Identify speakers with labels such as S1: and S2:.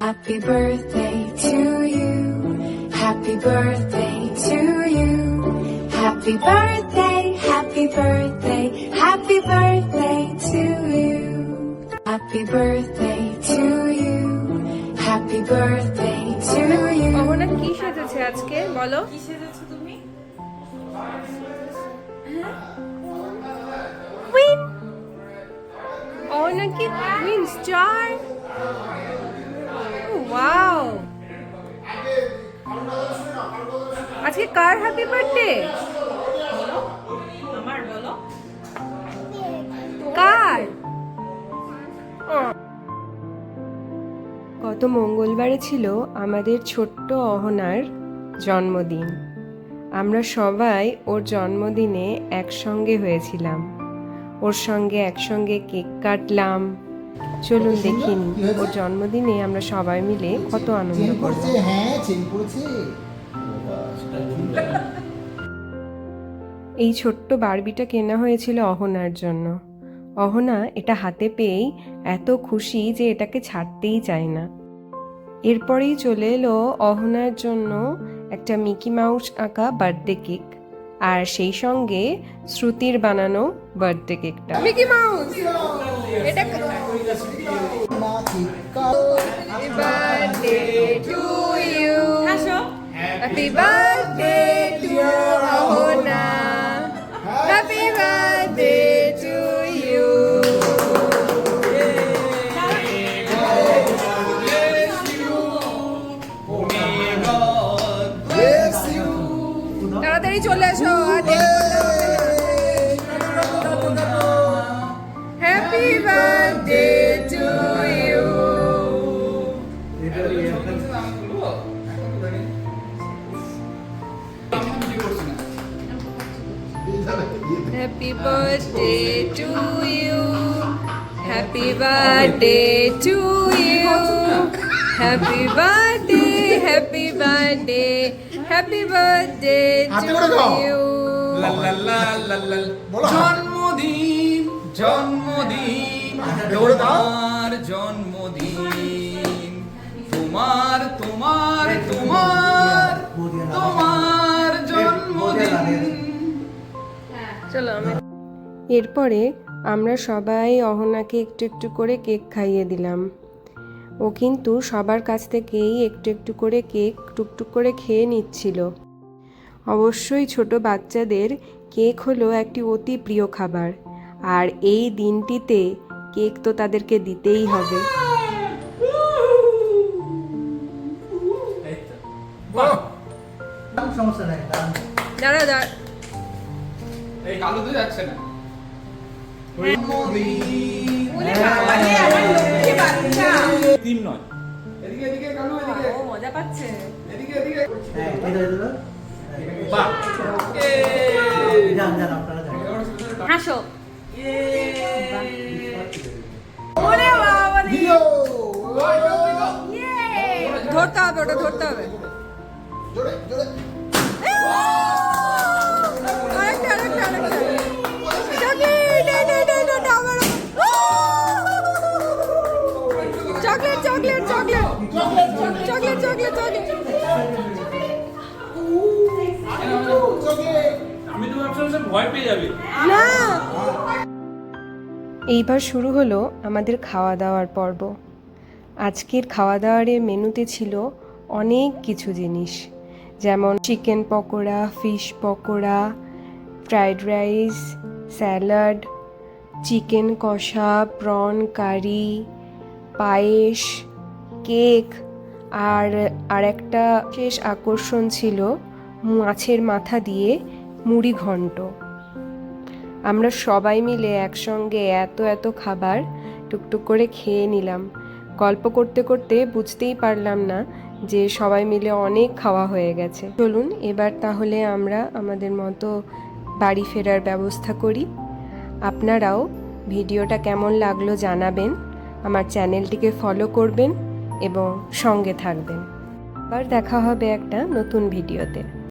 S1: Happy birthday to you. Happy birthday to you. Happy birthday, happy birthday, happy birthday to you. Happy birthday to you. Happy birthday to you.
S2: Ahana কি সেজেছে আজকে বলো
S3: কি সেজেছো তুমি
S2: queen Ahana কি queen star wow আজকে কার happy birthday
S3: আমার বলো।
S2: কার? গত মঙ্গলবারে ছিল আমাদের ছোট্ট অহনার জন্মদিন। আমরা সবাই ওর জন্মদিনে একসঙ্গে হয়েছিলাম। ওর সঙ্গে একসঙ্গে কেক কাটলাম চলুন দেখিন। ওর জন্মদিনে আমরা সবাই মিলে কত আনন্দ করব।
S4: হ্যাঁ
S2: এই ছোট্ট বারবিটা কেনা হয়েছিল অহনার জন্য। অহনা এটা হাতে পেয়েই এত খুশি যে এটাকে ছাড়তেই চায় না। এরপরেই চলে এলো অহনার জন্য একটা মিকি মাউস আঁকা বার্থডে কেক। আর সেই সঙ্গে শ্রুতির বানানো বার্থডে কেকটা। Mickey Mouse! এটা
S4: চিৎকার
S2: বার্থডে টু ইউ
S3: হাসো।
S2: Happy birthday to Ahana happy birthday to you
S4: Bless you.
S2: তাড়াতাড়ি চলে আসো happy birthday to you happy birthday to you happy birthday happy birthday happy birthday
S4: হাতে
S2: টু
S4: করে দাও।
S2: ইউ
S4: বলো হ্যাঁ।
S5: জন্মদিন জন্মদিন
S4: দাও।
S5: তোমার জন্মদিন। তোমার তোমার তোমার তোমার জন্মদিন।
S2: চলো আমি এরপরে আমরা সবাই অহনাকে একটু একটু করে কেক খাইয়ে দিলাম। ও কিন্তু সবার কাছ থেকেই একটু একটু করে কেক টুকটুক করে খেয়ে নিচ্ছিল। অবশ্যই ছোট বাচ্চাদের কেক হলো একটি অতি প্রিয় খাবার। আর এই দিনটিতে কেক তো তাদেরকে দিতেই হবে।
S4: সমস্যা
S2: দাঁড়া দাঁড়া
S5: এই কালো তো যাচ্ছে না। তিন নয়। এদিকে এদিকে কালো এদিকে।
S3: ও মজা পাচ্ছে।
S5: এদিকে এদিকে।
S4: হ্যাঁ, এই ধরো,
S5: বাহ। এই।
S4: যান, যান, আপনারা যান।
S3: হাসো।
S2: ধরতে হবে ওটা ধরতে হবে। Chocolate. Chocolate chocolate
S5: chocolate. Chocolate chocolate chocolate. ভয় পেয়ে যাবে।
S2: না। এইবার শুরু হলো আমাদের খাওয়া দাওয়ার পর্ব। আজকের খাওয়া দাওয়ার মেনুতে ছিল অনেক কিছু জিনিস। যেমন chicken pakora fish pakora fried rice salad chicken কষা প্রন কারি পায়েস কেক আর আর একটা শেষ আকর্ষণ ছিল মাছের মাথা দিয়ে মুড়ি ঘন্ট। আমরা সবাই মিলে একসঙ্গে এত এত খাবার টুকটুক করে খেয়ে নিলাম। গল্প করতে করতে বুঝতেই পারলাম না যে সবাই মিলে অনেক খাওয়া হয়ে গেছে। চলুন, এবার তাহলে আমরা আমাদের মতো বাড়ি ফেরার ব্যবস্থা করি। আপনারাও ভিডিওটা কেমন লাগল জানাবেন, আমার চ্যানেলটিকে ফলো করবেন এবং সঙ্গে থাকবেন। আবার দেখা হবে একটা নতুন ভিডিওতে।